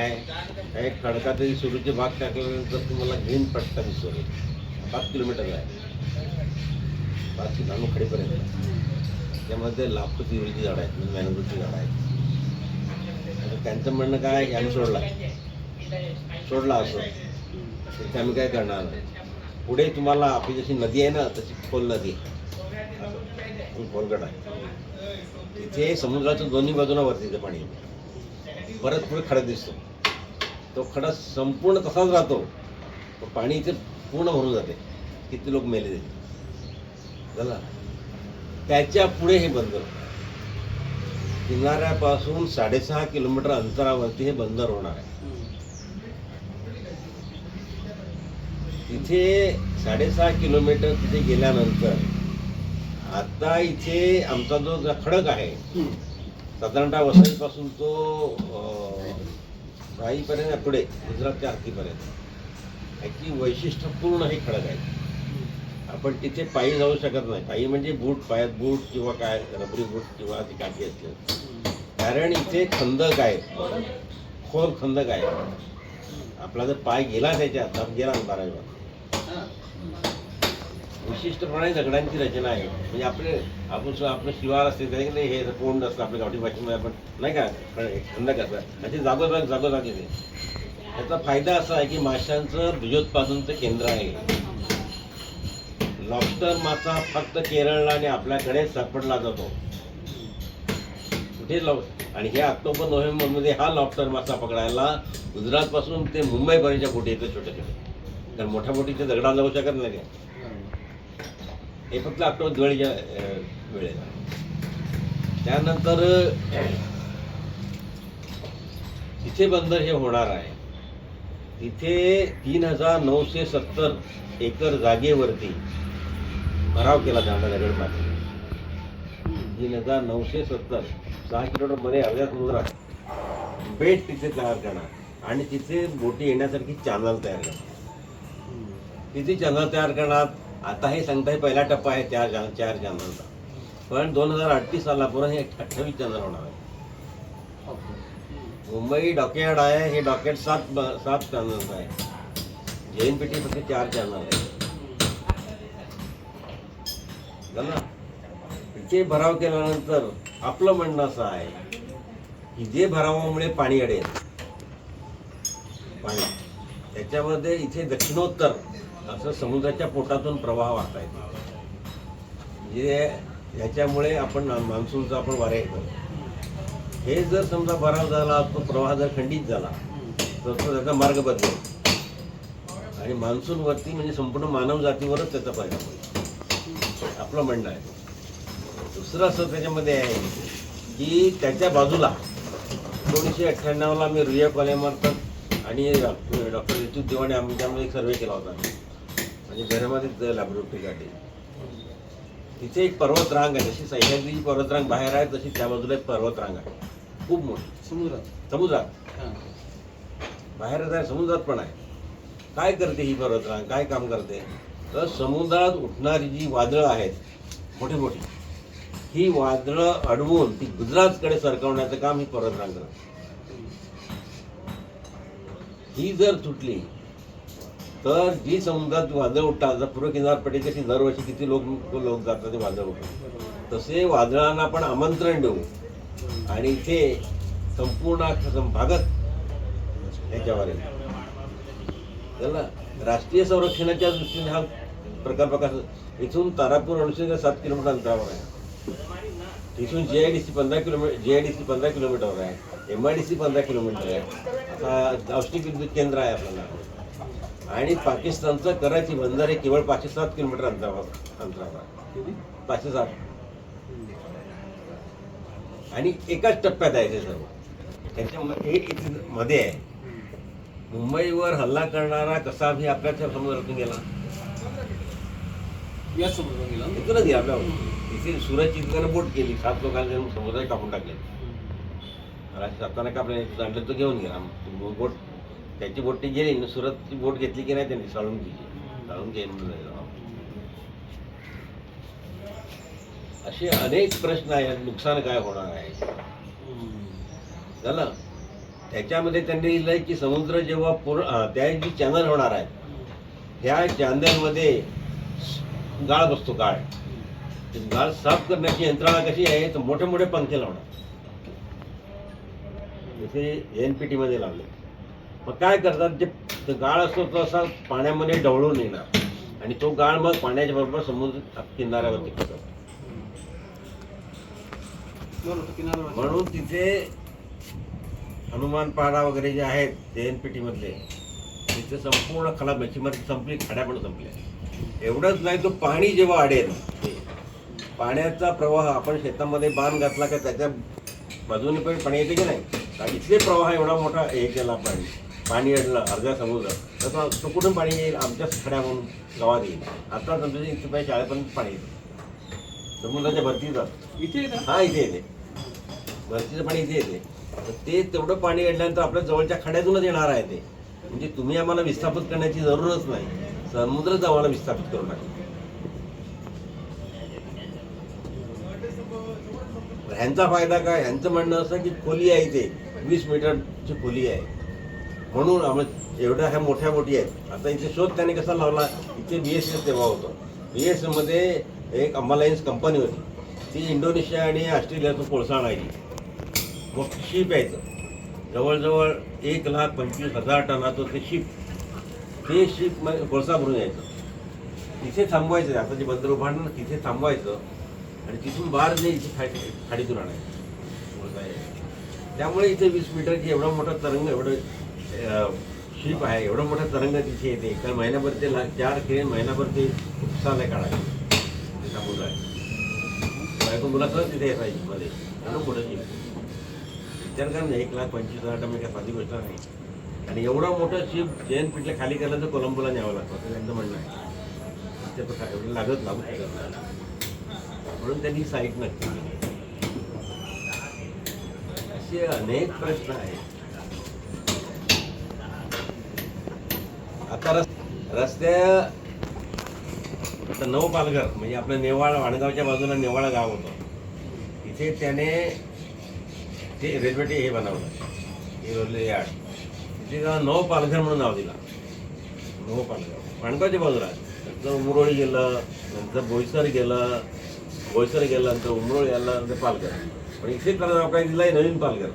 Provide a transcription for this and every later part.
काय खडका तरी सुरूचे भाग टाकल्यानंतर तुम्हाला ग्रीन पट्टा दिसतो. पाच किलोमीटर आहे. पाच किलो खडीपर्यंत. त्यामध्ये लाखो तिवरीची झाडं आहेत म्हणजे मॅनग्रोवची झाडं आहेत. त्यांचं म्हणणं काय आहे, आम्ही सोडला. सोडला असं. तिथे आम्ही काय करणार? नाही. पुढे तुम्हाला आपली जशी नदी आहे ना तशी खोल नदी. आहे. आहे. तिथे समुद्राच्या दोन्ही बाजूला वरती पाणी. परत पुढे खडक दिसतो. तो खडा संपूर्ण तसाच राहतो. पण पाणी इथे पूर्ण भरून जाते. किती लोक मेले तिथे झाला? त्याच्या पुढे हे बंदर किनाऱ्यापासून साडेसहा किलोमीटर अंतरावरती हे बंदर होणार आहे. तिथे साडेसहा किलोमीटर तिथे गेल्यानंतर आता इथे आमचा जो ज- खडक आहे साधारणतः वसईपासून तो साईपर्यंत पुढे गुजरातच्या हत्तीपर्यंत याची वैशिष्ट्यपूर्ण हे खडक आहे आपण तिथे पायी जाऊ शकत नाही. पायी म्हणजे बूट पायात बूट किंवा काय रबरी बूट किंवा ती काठी असते. कारण इथे खंदक आहे खोल खंदक आहे आपला जर पाय गेला त्याच्यात गेला बारावीला विशिष्टपणे दगडांची रचना आहे. म्हणजे आपले आपण आपलं शिवार असते त्याने नाही हे कोंड असतं आपल्या गावठी भाषेमध्ये आपण नाही का? खंदक असतं आणि ते जागोजाग जागोजागी ते त्याचा फायदा असा आहे की माशांचं बीजोत्पादनचं केंद्र आहे. लॉबस्टर मासा फक्त केरळला आणि आपल्याकडे सापडला जातो. कुठे लॉब? आणि हे ऑक्टोबर नोव्हेंबरमध्ये हा लॉबस्टर मासा पकडायला गुजरातपासून ते मुंबईपर्यंतच्या बोटी येतं छोट्या छोट्या कारण मोठ्या बोटीच्या दगडा जाऊ शकत नाही. हे फक्त ऑक्टोबर दिवाळीच्या वेळेला त्यानंतर तिथे बंदर हे होणार आहे. तिथे तीन हजार नऊशे सत्तर एकर जागेवरती भराव केला जाणार दगडमाती तीन हजार नऊशे सत्तर सहा किलोमीटरमध्ये अर्ध्या समुद्रात बेट तिथे तयार करणार. आणि तिथे बोटी येण्यासारखी चॅनल तयार करणार. तिथे चॅनल तयार करणार आता हे सांगताय पहिला टप्पा आहे चार चॅनल चार चॅनलचा पण दोन हजार अडतीस सालापर्यंत हे अठ्ठावीस चॅनल होणार आहे. मुंबई डॉकयार्ड आहे हे डॉकयार्ड सात सात चॅनल आहे. जे एन पी टी फक्त चार चॅनल आहे. ना? भराव केल्यानंतर आपलं म्हणणं असं आहे की जे भरावामुळे पाणी अडेल पाणी त्याच्यामध्ये इथे दक्षिणोत्तर असं समुद्राच्या पोटातून प्रवाह वाहता येतो म्हणजे ह्याच्यामुळे आपण मान्सूनचा आपण वारे येतो. हे जर समजा भराव झाला तो प्रवाह जर खंडित झाला तर तो त्याचा मार्ग बदलेल. आणि मान्सूनवरती म्हणजे संपूर्ण मानव जातीवरच त्याचा परिणाम होईल. आपलं म्हणणं आहे. दुसरं असं त्याच्यामध्ये आहे की त्याच्या बाजूला एकोणीसशे अठ्ठ्याण्णवला मी रुया कॉलेजमार्फत आणि डॉक्टर ऋतू दिवाणे आमच्यामध्ये एक सर्वे केला होता. म्हणजे घरामध्ये लॅबोरेटरीसाठी तिथे एक पर्वतरांग आहे जशी सह्याद्रीची पर्वतरांग बाहेर आहे तशी त्या बाजूला एक पर्वतरांग आहे. खूप मोठी. समुद्रात. समुद्रात. बाहेरच आहे समुद्रात पण आहे. काय करते ही पर्वतरांग? काय काम करते? तर समुद्रात उठणारी जी वादळं आहेत मोठी मोठी ही वादळं अडवून ती गुजरातकडे सरकवण्याचं काम ही पर्वतरांग करते. ही जर तुटली तर जी समजा वादळ उठतात. पूर्व किनारपट्टी कशी दरवर्षी किती लोक लोक जातात ते वादळ उठतात. तसे वादळांना आपण आमंत्रण देऊ. आणि ते संपूर्ण अख्खा सं- भागात ह्याच्यावर त्याला राष्ट्रीय संरक्षणाच्या दृष्टीने हा प्रकल्प कसा इथून तारापूर अणुशेष सात किलोमीटर अंतरावर आहे. इथून जे आय डी सी पंधरा किलोमीटर जे आय डी सी पंधरा किलोमीटरवर आहे. एम आय डी सी पंधरा किलोमीटर आहे. आता औष्णिक विद्युत केंद्र आहे आपल्याला. आणि पाकिस्तानचं कराची बंदर हे केवळ पाचशे सात किलोमीटर अंतरावर अंतरावर पाचशे सात. आणि एकाच टप्प्यात आहे ते सर्व. त्याच्यामध्ये हे मध्ये आहे. मुंबईवर हल्ला करणारा कसा भी आपल्या समुद्रातून गेला. या समुद्रात गेला गेला आपल्या इथे सुरतची इथं बोट केली. सात लोकांना समुद्रात टाकून टाकले. सातारा का आपल्या आणलं तो घेऊन गेला. बोट त्याची बोट ती गेली सुरतची बोट घेतली की नाही त्यांनी साळुंकीची साळुंकी साळून म्हणून असे अनेक प्रश्न आहेत नुकसान काय होणार आहे? झालं? त्याच्यामध्ये त्यांनी लिहिलंय की समुद्र जेव्हा पूर्ण त्या जी चॅनल होणार आहे ह्या चॅनलमध्ये गाळ बसतो गाळ. गाळ साफ करण्याची यंत्रणा कशी आहे तर मोठे मोठे पंखे लावणार. जसे एन पी टीमध्ये लावले. मग काय करतात जे गाळ असतो तो असा पाण्यामध्ये ढवळून येणार आणि तो गाळ मग पाण्याच्या बरोबर समुद्र किनाऱ्यावरती करतात. म्हणून तिथे हनुमान पहाडा वगैरे जे आहेत ते एन पी टीमधले तिथे संपूर्ण खला मच्छीमारी म्हणजे संपली खाड्या पण संपल्या. एवढंच नाही तो पाणी जेव्हा अडेल पाण्याचा प्रवाह आपण शेतामध्ये बांध घातला का त्याच्या बाजूने पण पाणी येते की नाही? इथले प्रवाह एवढा मोठा हे केला पाणी पाणी अडलं अर्ध्या समुद्र. तर तो- कुठून पाणी येईल? आमच्या खड्या म्हणून गावात येईल. आता आमच्या इथे पाहिजे शाळेपर्यंत पाणी येतं समुद्राच्या भरतीचं. इथे का? हा इथे येते. भरतीचं पाणी इथे येते. तर ते तेवढं पाणी अडल्यानंतर आपल्या जवळच्या खड्यातूनच येणार आहे ते. म्हणजे तुम्ही आम्हाला विस्थापित करण्याची जरूरच नाही. समुद्रच आम्हाला विस्थापित करू नका. ह्यांचा फायदा काय? ह्यांचं म्हणणं असं की खोली आहे इथे. वीस मीटरची खोली आहे. म्हणून आम्हाला एवढ्या ह्या मोठ्या मोठी आहेत. आता इथे शोध त्याने कसा लावला? इथे बी एस एस तेव्हा होतं. बी एस एमध्ये एक अंबालायन्स कंपनी होती. ती इंडोनेशिया आणि ऑस्ट्रेलियातून कोळसा आणायची. मग शिप यायचं. जवळजवळ एक लाख पंचवीस हजार टनाचं ते शिप ते शिप मग कोळसा भरून यायचं. तिथे थांबवायचं. आता जे बंदर उभारणं तिथे थांबवायचं. आणि तिथून बाहेर जे इथे खाडी खाडीतून आणायचं. कोळसा त्यामुळे इथे वीस मीटरची एवढा मोठा तरंग एवढं शिप आहे एवढा मोठा तरंग तिथे येते. कारण महिन्याभर ते चार खेळ महिन्याभर ते उपसाला काढायचं त्याचा थांबून जायचं बायको मुलासह तिथे येतायची मध्ये. एवढं मोठं शिप विचार करा ना एक लाख पंचवीस हजार टन काय साधी गोष्ट नाही. आणि एवढं मोठं शिप जैन पिठले खाली केलं तर कोलंबोला न्यावं लागतं. असं त्यांचं म्हणणं आहे. ते पण काय एवढं लागत लागू शकत नाही. म्हणून त्यांनी साईट नक्की केली. असे अनेक प्रश्न आहेत. आता रस रस्त्या आता नऊ पालघर म्हणजे आपलं नेवाळ वाणगावच्या बाजूला नेवाळा गाव होतं. इथे त्याने ते रेल्वे हे बनवलं. हे रेल्वे यार्ड तिथे त्याला नऊ पालघर म्हणून नाव दिला. नऊ पालघर वाणगावच्या बाजूला. नंतर उमरोळी गेलं नंतर बोईसर गेलं बोईसर गेलं नंतर उमरोळी आलं नंतर पालघर. पण इथे त्याला नाव काय दिलं आहे नवीन पालघर.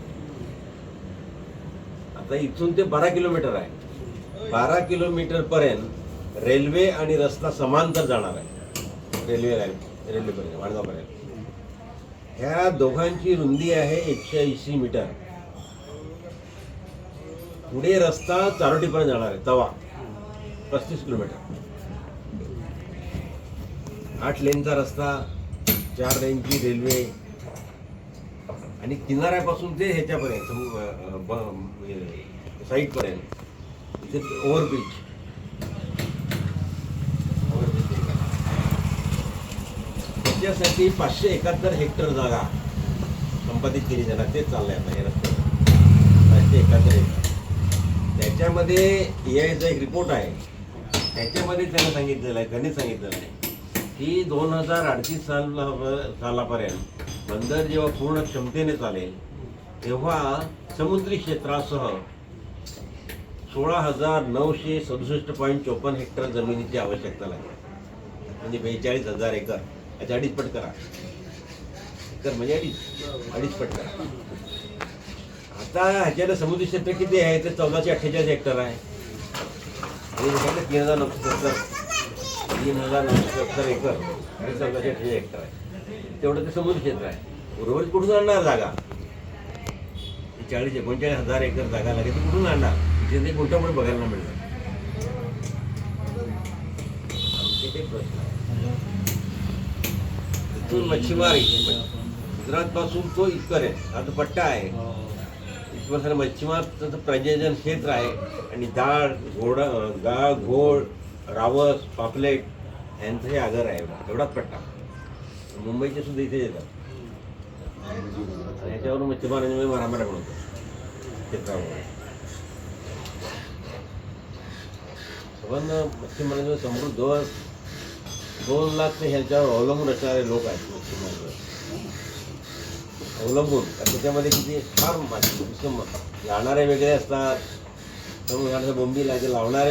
आता इथून ते बारा किलोमीटर आहे. बारा किलोमीटर पर्यंत रेल्वे आणि रस्ता समांतर जाणार आहे. रेल्वे लाईन रेल्वेपर्यंत वाणगावपर्यंत ह्या दोघांची रुंदी आहे एकशे ऐंशी मीटर. पुढे रस्ता चारोटीपर्यंत जाणार आहे तवा. पस्तीस किलोमीटर. आठ लेनचा रस्ता चार लेनची रेल्वे. आणि किनाऱ्यापासून ते ह्याच्यापर्यंत साईटपर्यंत. साईडपर्यंत इथे ओव्हरब्रिज त्याच्यासाठी पाचशे एकाहत्तर हेक्टर जागा संपादित केली जाणार. तेच चाललंय आता हे रस्ते. पाचशे एकाहत्तर हेक्टर. त्याच्यामध्ये एआयचा एक रिपोर्ट आहे. त्याच्यामध्ये त्यांना सांगितलेलं आहे त्यांनी सांगितलेलं आहे की दोन हजार अडतीस साल सालापर्यंत बंदर जेव्हा पूर्ण क्षमतेने चालेल तेव्हा समुद्री क्षेत्रासह सोळा हजार नऊशे सदुसष्ट पॉईंट चोपन्न हेक्टर जमिनीची आवश्यकता लागेल. म्हणजे बेचाळीस हजार एकर याच्या अडीच पट करा. एकर म्हणजे अडीच अडीच पट करा. आता ह्याच्याला समुद्री क्षेत्र किती आहे? ते चौदाशे अठ्ठेचाळीस हेक्टर आहे. आणि तीन हजार नऊशे सत्तर तीन हजार नऊशे सत्तर एकर आणि चौदाशे अठ्ठेचाळीस हेक्टर आहे. तेवढं ते समुद्री क्षेत्र आहे. उर्वरित कुठून आणणार जागा? चाळीस एकोणचाळीस हजार एकर जागा लागेल ती कुठून आणणार? तिथे ते कुठे बघायला नाही मिळणार आमचे ते प्रश्न आहे. इथून मच्छीमारी गुजरात पासून तो इथपर्यंत हा तो पट्टा आहे इथपर्यंत मच्छीमारचं प्रजनन क्षेत्र आहे. आणि डाळ घोड डाळ घोड रावस पापलेट यांचं हे आगर आहे. एवढाच पट्टा. मुंबईचे सुद्धा इथे येतात. याच्यावरून मच्छीमारांनी मारामारा बनवतो क्षेत्रावर पण मच्छीमारांचे समृद्ध दोन दोन लाख ते ह्याच्यावर अवलंबून असणारे लोक आहेत मच्छीमारांवर अवलंबून. कारण त्याच्यामध्ये किती फार मासे जाणारे वेगळे असतात. तर बोंबी लावणारे